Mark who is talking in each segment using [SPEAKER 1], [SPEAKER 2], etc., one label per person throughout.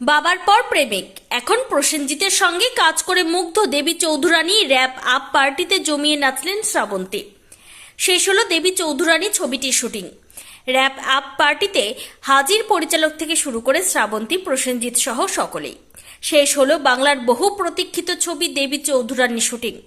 [SPEAKER 1] বাবার পর প্রেমিক। এখন প্রসেনজিতের সঙ্গে কাজ করে মুগ্ধ দেবী চৌধুরানী র্যাপ আপ পার্টিতে জমিয়ে নাচলেন শ্রাবন্তী। শেষ হলো দেবী চৌধুরানী ছবিটির শুটিং। র্যাপ আপ পার্টিতে হাজির পরিচালক থেকে শুরু করে শ্রাবন্তী, প্রসেনজিৎ সহ সকলেই। শেষ হলো বাংলার বহু প্রতীক্ষিত ছবি দেবী চৌধুরানী শুটিং।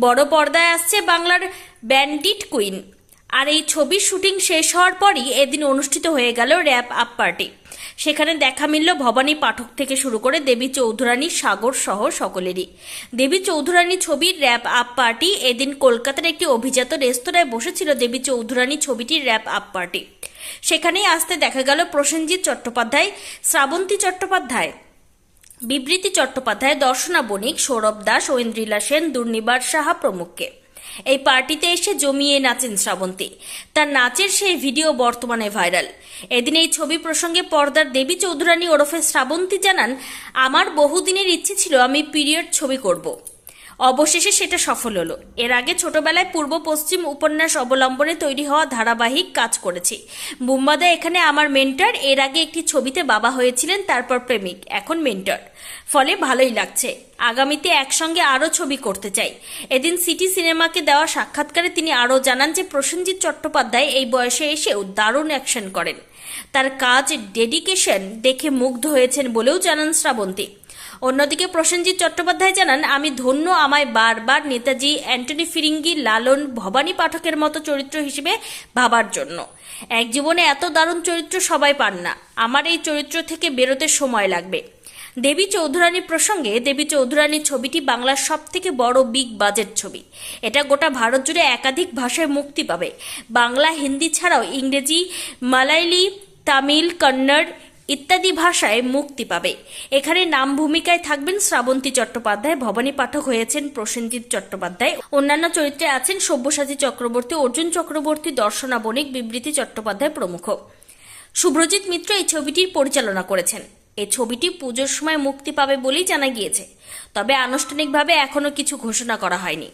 [SPEAKER 1] বড় পর্দায় আসছে বাংলার ব্যান্ডিট কুইন। আর এই ছবির শুটিং শেষ হওয়ার পরই এদিন অনুষ্ঠিত হয়ে গেল র্যাপ আপ পার্টি। সেখানে দেখা মিলল ভবানী পাঠক থেকে শুরু করে দেবী চৌধুরানী সাগর সহ সকলেরই। দেবী চৌধুরানী ছবির র্যাপ আপ পার্টি এদিন কলকাতার একটি অভিজাত রেস্তোরাঁয় বসেছিল দেবী চৌধুরানী ছবিটির র্যাপ আপ পার্টি সেখানেই আসতে দেখা গেল প্রসেনজিৎ চট্টোপাধ্যায়, শ্রাবন্তী চট্টোপাধ্যায়, বিবৃতি চট্টোপাধ্যায়, দর্শনা বণিক, সৌরভ দাস, ঐন্দ্রিলা সেন, দুর্নিবার সাহা প্রমুখকে। এই পার্টিতে এসে জমিয়ে নাচেন শ্রাবন্তী। তার নাচের সেই ভিডিও বর্তমানে ভাইরাল। এদিন এই ছবি প্রসঙ্গে পর্দার দেবী চৌধুরানী ওরফে শ্রাবন্তী জানান, আমার বহুদিনের ইচ্ছে ছিল আমি পিরিয়ড ছবি করব। অবশেষে সেটা সফল হলো। এর আগে ছোটবেলায় পূর্ব পশ্চিম উপন্যাস অবলম্বনে তৈরি হওয়া ধারাবাহিক কাজ করেছি। বুম্বাদা এখানে আমার মেন্টর এর আগে একটি ছবিতে বাবা হয়েছিলেন, তারপর প্রেমিক, এখন মেন্টর ফলে ভালোই লাগছে। আগামীতে একসঙ্গে আরও ছবি করতে চাই। এদিন সিটি সিনেমাকে দেওয়া সাক্ষাৎকারে তিনি আরও জানান যে প্রসেনজিৎ চট্টোপাধ্যায় এই বয়সে এসেও দারুণ অ্যাকশন করেন। তার কাজ ডেডিকেশন দেখে মুগ্ধ হয়েছেন বলেও জানান শ্রাবন্তী। অন্যদিকে প্রসেনজিৎ চট্টোপাধ্যায় জানান, আমি ধন্য আমায় বারবার নেতাজি অ্যান্টনি ফিরিঙ্গি লালন ভবানী পাঠকের মতো চরিত্র হিসেবে ভাবার জন্য। এক জীবনে এত দারুণ চরিত্র সবাই পান না। আমার এই চরিত্র থেকে বেরোতে সময় লাগবে। দেবী চৌধুরানী প্রসঙ্গে দেবী চৌধুরানী ছবিটি বাংলার সব থেকে বড় বিগ বাজেট ছবি। এটা গোটা ভারত জুড়ে একাধিক ভাষায় মুক্তি পাবে। বাংলা, হিন্দি ছাড়াও ইংরেজি, মালায়ালি, তামিল, কন্নড় ইত্যাদি ভাষায় মুক্তি পাবে। এখানে নাম ভূমিকায় থাকবেন শ্রাবন্তী চট্টোপাধ্যায়, ভবানী পাঠক হয়েছেন প্রসেনজিৎ চট্টোপাধ্যায়। অন্যান্য চরিত্রে আছেন সব্যসাচী চক্রবর্তী, অর্জুন চক্রবর্তী, দর্শনা বণিক, বিবৃতি চট্টোপাধ্যায় প্রমুখ। শুভ্রজিৎ মিত্র এই ছবিটির পরিচালনা করেছেন। এই ছবিটি পুজোর সময় মুক্তি পাবে বলেই জানা গিয়েছে। তবে আনুষ্ঠানিকভাবে এখনও কিছু ঘোষণা করা হয়নি।